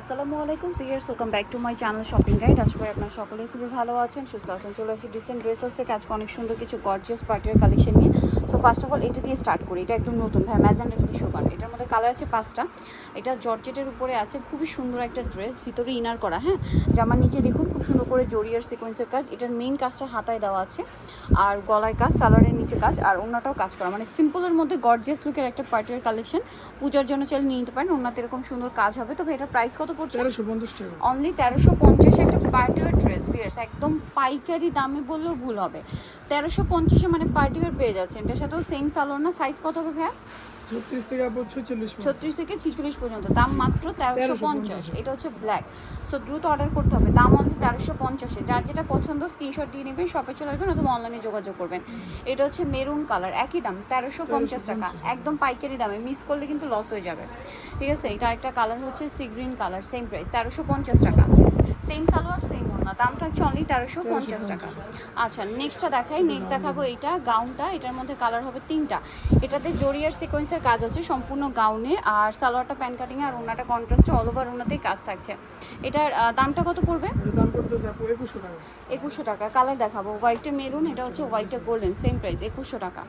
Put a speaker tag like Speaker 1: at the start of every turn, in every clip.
Speaker 1: আসসালামু আলাইকুম pears welcome back to my channel shopping guide আশা করি আপনারা সকলেই খুবই ভালো আছেন, সুস্থ আছেন। চলে আসি ডিসেন্ট ড্রেসেস থেকে। আজকে অনেক সুন্দর কিছু গর্জিয়াস পার্টির কালেকশন নিয়ে। সো ফার্স্ট অফ অল এটা দিয়ে স্টার্ট করি। এটা একদম নতুন। ভাই ম্যাজেন্ডা শুরু এটার মধ্যে কালার আছে পাঁচটা। এটা জর্জেটের উপরে আছে। খুবই সুন্দর একটা ড্রেস ভিতরে ইনার করা হ্যাঁ? জামার নিচে দেখুন, খুব সুন্দর করে জরিয়ার সিকোয়েন্সের কাজ। এটার মেইন কাজটা হাতায় দেওয়া আছে। আর গলায় কাজ সালোয়ারের নিচে কাজ। আর অন্যটাও কাজ করা। মানে সিম্পলের মধ্যে গর্জিয়াস লুকের একটা পার্টির কালেকশন পূজার জন্য চাইলে নিয়ে নিতে পারেন। ওনাতে এরকম সুন্দর কাজ হবে। তবে এটার প্রাইস কত পড়ছে?
Speaker 2: তেরোশো পঞ্চাশ টাকা।
Speaker 1: অনলি তেরোশো পঞ্চাশে একটা পার্টিওয়ার ড্রেস ভিয়ার্স একদম পাইকারি দামে বললেও ভুল হবে। তেরোশো পঞ্চাশে মানে পার্টিওয়ার পেয়ে যাচ্ছেন। এটার সাথেও সেম সালোয়ার না? সাইজ কত হবে ভাইয়া?
Speaker 2: ছত্রিশ থেকে আপনার ছয়চল্লিশ
Speaker 1: ছত্রিশ থেকে ছিচল্লিশ পর্যন্ত দাম মাত্র তেরোশো পঞ্চাশ। এটা হচ্ছে ব্ল্যাক সো দ্রুত অর্ডার করতে হবে দাম অনলি তেরোশো পঞ্চাশে। যার যেটা পছন্দ স্ক্রিনশট দিয়ে নেবেন শপে চলে আসবেন অথবা অনলাইনে যোগাযোগ করবেন। এটা হচ্ছে মেরুন কালার একই দাম তেরোশো পঞ্চাশ টাকা। একদম পাইকারি দামে মিস করলে কিন্তু লস হয়ে যাবে। ঠিক আছে? এটা একটা কালার হচ্ছে sea green colour same price তেরোশো পঞ্চাশ টাকা। সেম সালোয়ার সেম ওনা দাম থাকছে অনলি তেরোশো পঞ্চাশ টাকা। আচ্ছা নেক্সটটা দেখাই। নেক্সট দেখাবো এইটা গাউনটা এটার মধ্যে কালার হবে তিনটা। এটাতে জরিয়ার সিকোয়েন্সের কাজ আছে সম্পূর্ণ গাউনে আর সালোয়ারটা প্যান কাটিংয়ে আর ওনাটা কন্ট্রাস্টে অল ওভার ওনাতেই কাজ থাকছে। এটার দামটা কত পড়বে?
Speaker 2: একুশশো টাকা।
Speaker 1: কালার দেখাবো। হোয়াইটে মেরুন এটা হচ্ছে হোয়াইটে গোল্ডেন সেম প্রাইস একুশশো টাকা।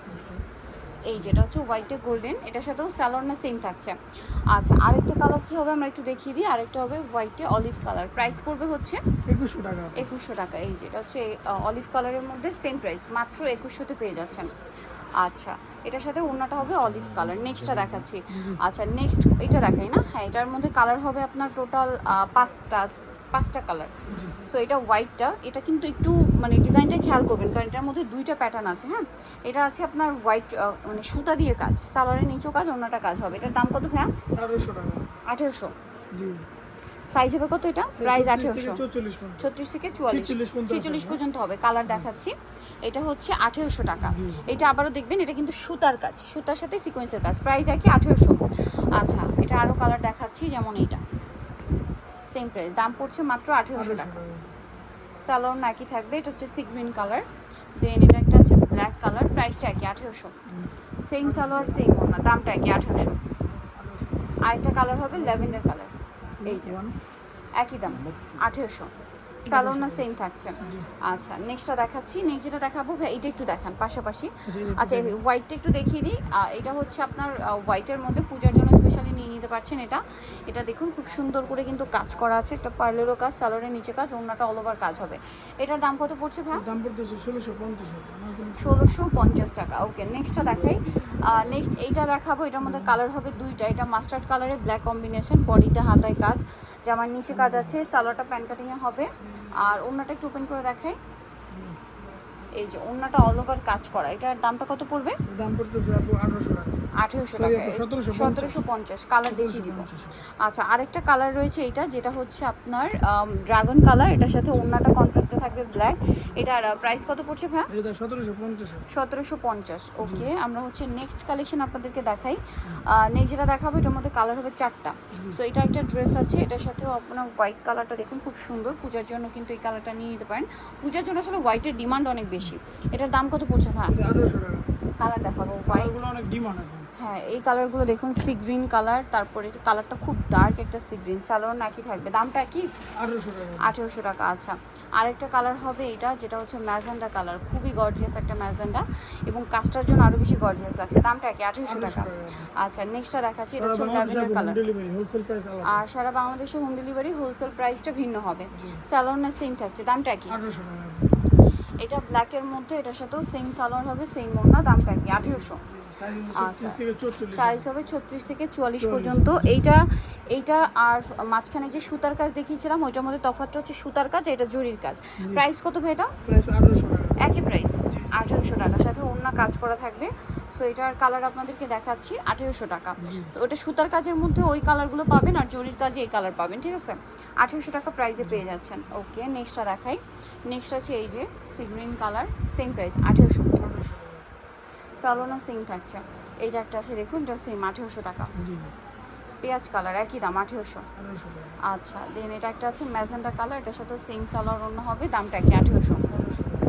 Speaker 1: এই যেটা হচ্ছে হোয়াইটে গোল্ডেন এটার সাথেও স্যালোর না সেম থাকছে। আচ্ছা আরেকটা কালার কী হবে আমরা একটু দেখিয়ে দিই। আরেকটা হবে হোয়াইটে অলিভ কালার প্রাইস পড়বে হচ্ছে
Speaker 2: একুশশো টাকা।
Speaker 1: একুশশো টাকা। এই যেটা হচ্ছে অলিভ কালারের মধ্যে সেম প্রাইস মাত্র একুশশোতে পেয়ে যাচ্ছেন। আচ্ছা এটার সাথে অন্যটা হবে অলিভ কালার নেক্সটটা দেখাচ্ছি। আচ্ছা নেক্সট এটা দেখাই না? হ্যাঁ এটার মধ্যে কালার হবে আপনার টোটাল পাঁচটা পাঁচটা কালার সো এটা হোয়াইটটা এটা কিন্তু একটু মানে ডিজাইনটা খেয়াল করবেন কারণ এটার মধ্যে দুইটা প্যাটার্ন আছে হ্যাঁ? এটা আছে আপনার হোয়াইট মানে সুতা দিয়ে কাজ। সালোয়ারের নিচেও কাজ অন্যটা কাজ হবে। এটার দাম কত ভ্যাম
Speaker 2: আঠারোশো টাকা।
Speaker 1: আঠেরোশো। সাইজ হবে কত এটা? প্রাইস আঠেরোশো। ছত্রিশ থেকে চুয়াল্লিশ।
Speaker 2: 46 পর্যন্ত
Speaker 1: ছেচল্লিশ পর্যন্ত হবে। কালার দেখাচ্ছি। এটা হচ্ছে আঠেরোশো টাকা। এটা আবারও দেখবেন এটা কিন্তু সুতার কাজ। সুতার সাথে সিকোয়েন্সের কাজ। প্রাইস একই আঠেরোশো। আচ্ছা এটা আরও কালার দেখাচ্ছি যেমন এইটা। সেম প্রাইস দাম পড়ছে মাত্র আঠেরোশো টাকা।
Speaker 2: সালোয়ার
Speaker 1: স্যালোর নাকি থাকবে এটা হচ্ছে সি গ্রিন কালার দেন এটা একটা আছে ব্ল্যাক কালার প্রাইসটা একই আঠেরোশো। সেম সালোয়ার সেম ওনা দামটা একই আঠেরোশো। আরেকটা কালার হবে ল্যাভেন্ডার কালার এই যে। একই দাম আঠেরোশো। না সেম থাকছে। আচ্ছা নেক্সটটা দেখাচ্ছি। নেক্সট যেটা দেখাবো ভাই এটা একটু দেখান পাশাপাশি। আচ্ছা হোয়াইটটা একটু দেখিয়ে দিই। এটা হচ্ছে আপনার হোয়াইটের মধ্যে পূজার জন্য স্পেশালি নিয়ে নিতে পারছেন এটা। এটা দেখুন খুব সুন্দর করে কিন্তু কাজ করা আছে। একটা পার্লেরও কাজ সালোয়ারের নিচে কাজ অন্যটা অল ওভার কাজ হবে। এটার দাম কত পড়ছে ভাই?
Speaker 2: দাম পড়তেছে ষোলোশো পঞ্চাশ
Speaker 1: ষোলোশো পঞ্চাশ টাকা। ওকে নেক্সটটা দেখাই। নেক্সট এইটা দেখাবো। এটার মধ্যে কালার হবে দুইটা। এটা মাস্টার্ড কালারে ব্ল্যাক কম্বিনেশন বডিটা হাতায় কাজ। জামার নিচে কাজ আছে, সালোয়ারটা প্যান কাটিংয়ে হবে। আর অন্যটা একটু ওপেন করে দেখাই। এই যে অন্যটা অল ওভার কাজ করা এটার দামটা কত পড়বে?
Speaker 2: দাম পড়তেছে আপু আঠারোশো টাকা। Sorry,
Speaker 1: টাকা
Speaker 2: আপু, 1750
Speaker 1: সতেরোশো পঞ্চাশ। কালার দেখিয়ে দিব। আচ্ছা আরেকটা কালার রয়েছে এটা যেটা হচ্ছে আপনার ড্রাগন কালার এটার সাথে অন্যটা কন্ট্রাস্টে থাকবে ব্ল্যাক এটার প্রাইস কত পড়ছে ভাই?
Speaker 2: এটা সতেরোশো পঞ্চাশ।
Speaker 1: সতেরোশো পঞ্চাশ ওকে আমরা হচ্ছে নেক্সট কালেকশন আপনাদেরকে দেখাই। নেক্সট যেটা দেখাবো এটার মধ্যে কালার হবে চারটা। সো এটা একটা ড্রেস আছে এটার সাথেও আপনার হোয়াইট কালারটা দেখুন খুব সুন্দর। পূজার জন্য কিন্তু এই কালারটা নিয়ে নিতে পারেন। পূজার জন্য আসলে হোয়াইটের ডিমান্ড অনেক বেশি। এটার দাম কত পড়ছে
Speaker 2: আঠারোশো
Speaker 1: কালার দেখাবো হোয়াইট
Speaker 2: অনেক ডিমান্ড
Speaker 1: হ্যাঁ এই কালারগুলো দেখুন সি গ্রিন কালার তারপরে কালারটা খুব ডার্ক একটা সি গ্রিন সালোয়ার নাকি থাকবে। দামটা কি?
Speaker 2: আঠেরোশো টাকা।
Speaker 1: আচ্ছা। আরেকটা কালার হবে এটা যেটা হচ্ছে ম্যাজেন্ডা কালার খুবই গর্জিয়াস একটা ম্যাজেন্ডা এবং কাজটার জন্য আরও বেশি গর্জিয়াস লাগছে। দামটা কি? আঠেরোশো টাকা। আচ্ছা নেক্সটটা দেখাচ্ছি। এটা হচ্ছে ল্যাভেন্ডার কালার আর সারা বাংলাদেশে হোম ডেলিভারি হোলসেল প্রাইসটা ভিন্ন হবে। স্যালোর না সেম থাকছে। দামটা কি? এটা ব্ল্যাকের মধ্যে এটার সাথেও সেম সালোয়ার হবে সেম ওড়না দাম কি আঠেরোশো।
Speaker 2: সাইজ
Speaker 1: আচ্ছা।
Speaker 2: ছত্রিশ থেকে
Speaker 1: হবে ছত্রিশ থেকে চুয়াল্লিশ পর্যন্ত। এইটা এইটা আর মাঝখানে যে সুতার কাজ দেখিয়েছিলাম ওইটার মধ্যে তফাৎটা হচ্ছে সুতার কাজ এটা জরির কাজ। প্রাইস কত ভাই এটা? একই প্রাইস আঠেরোশো টাকার সাথে অন্য কাজ করা থাকবে। সো এটার কালার আপনাদেরকে দেখাচ্ছি, আঠেরোশো টাকা। তো ওটা সুতার কাজের মধ্যে ওই কালারগুলো পাবেন আর জরির কাজে এই কালার পাবেন, ঠিক আছে? আঠেরোশো টাকা প্রাইজে পেয়ে যাচ্ছেন। ওকে নেক্সটটা দেখাই। নেক্সট আছে এই যে sea green colour same price আঠেরোশো
Speaker 2: টাকা।
Speaker 1: সালোনা সেম থাকছে। এইটা একটা আছে, দেখুন, এটা সেম আঠেরোশো টাকা। পেঁয়াজ কালার একই দাম, আঠেরোশো। আচ্ছা দেন এটা একটা আছে ম্যাজেন্ডা কালার এটার সাথে সেম সালোয়ার অন্য হবে, দামটা কি আঠেরোশো
Speaker 2: আঠারোশো টাকা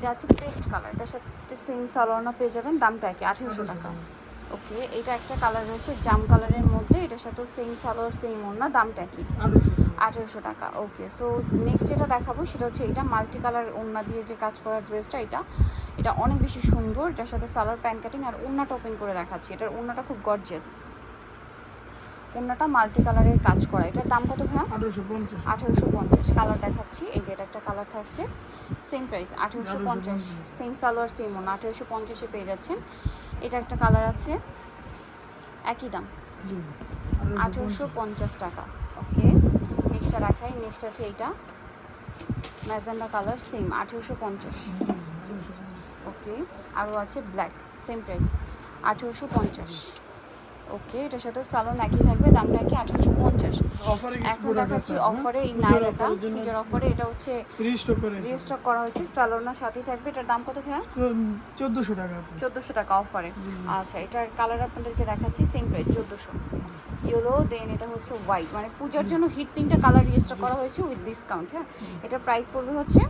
Speaker 1: এটা আছে পেস্ট কালার। এটার সাথে সেম সালোয়ারও পেয়ে যাবেন দামটা কি আঠেরোশো টাকা। ওকে এটা একটা কালার রয়েছে জাম কালারের মধ্যে এটার এটার সাথে সেম সালোয়ার সেম ওড়না দামটা কি
Speaker 2: আঠেরোশো টাকা।
Speaker 1: ওকে। সো নেক্সট যেটা দেখাবো সেটা হচ্ছে এটা মাল্টি কালার ওড়না দিয়ে যে কাজ করা ড্রেসটা এটা। এটা অনেক বেশি সুন্দর এটার সাথে সালোয়ার প্যান্ট কাটিং আর ওড়নাটা ওপেন করে দেখাচ্ছি। এটার ওড়নাটা খুব গর্জিয়াস ওড়নাটা মাল্টি কালারের কাজ করা। এটার দাম কত ভাইয়া?
Speaker 2: আঠারোশো পঞ্চাশ।
Speaker 1: আঠেরোশো পঞ্চাশ। কালার দেখাচ্ছি। এই যে এটা একটা কালার থাকছে। সেম প্রাইস আঠেরোশো পঞ্চাশ। সেম সালোয়ার সেম ওনা আঠেরোশো পঞ্চাশে পেয়ে যাচ্ছেন। এটা একটা কালার আছে। একই দাম। আঠেরোশো পঞ্চাশ টাকা। ওকে নেক্সটটা দেখাই। নেক্সট আছে এইটা। ম্যাজেন্ডা কালার সেম আঠেরোশো পঞ্চাশ। ওকে আরও আছে ব্ল্যাক সেম প্রাইস আঠেরোশো পঞ্চাশ। ওকে এটার সাথে সালোন একই থাকবে দামটা কি আঠেরোশো পঞ্চাশ। এখন দেখাচ্ছি অফারে এই নাইরাটা পুজোর অফারে এটা হচ্ছে
Speaker 2: রিস্টক করা
Speaker 1: হয়েছে সালোনার সাথেই থাকবে এটার দাম কত ভাইয়া?
Speaker 2: চোদ্দোশো টাকা।
Speaker 1: চোদ্দোশো টাকা অফারে আচ্ছা এটার কালার আপনাদেরকে দেখাচ্ছি সেম প্রাইস চোদ্দোশো। ইয়েলো দেন এটা হচ্ছে হোয়াইট মানে পূজার জন্য হিট তিনটা কালার রিস্টক করা হয়েছে উইথ ডিসকাউন্ট হ্যাঁ? এটার প্রাইস পড়বে হচ্ছে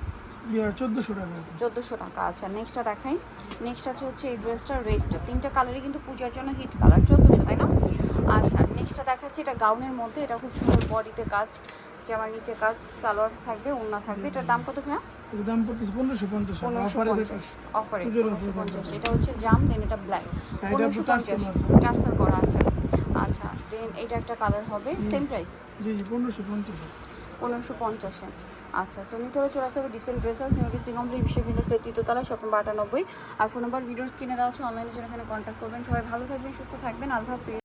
Speaker 2: ইয়া, চোদ্দোশো টাকা।
Speaker 1: আচ্ছা নেক্সটটা দেখাই। নেক্সট আছে হচ্ছে এই ড্রেসটা রেডটা তিনটা কালারই কিন্তু পূজার জন্য হিট কালার চোদ্দোশো তাই না? আচ্ছা নেক্সটটা দেখাচ্ছি এটা গাউনের মধ্যে। এটা খুব সুন্দর বডিতে কাজ। যে আমার নিচে কাজ সালোয়ার থাকবে ওড়না থাকবে। এটার দাম কত ভাইয়া?
Speaker 2: এর দাম পড়তেছে পনেরোশো পঞ্চাশ টাকা।
Speaker 1: পনেরোশো
Speaker 2: অফারে
Speaker 1: পঞ্চাশ। অফারে এটা হচ্ছে জাম দেন এটা ব্ল্যাক
Speaker 2: Side
Speaker 1: পনেরোশো
Speaker 2: up tassel
Speaker 1: পঞ্চাশ
Speaker 2: আছে।
Speaker 1: টার্সেল করা আছে। আচ্ছা দেন এটা একটা কালার হবে সেম প্রাইস
Speaker 2: জি জি
Speaker 1: আচ্ছা সো নিতে হলে চলে আসতে হবে ডিসেল নিউ নিউকে শ্রীগম্বরী বিশ্ববিদ্যালয় তৃতীয়তলা স্বপ্ন আটানব্বই আর ফোন নাম্বার ভিডিওস কিনে দেওয়া আছে অনলাইনে জন্য এখানে কন্ট্যাক্ট করবেন। সবাই ভালো থাকবেন, সুস্থ থাকবেন। আলফা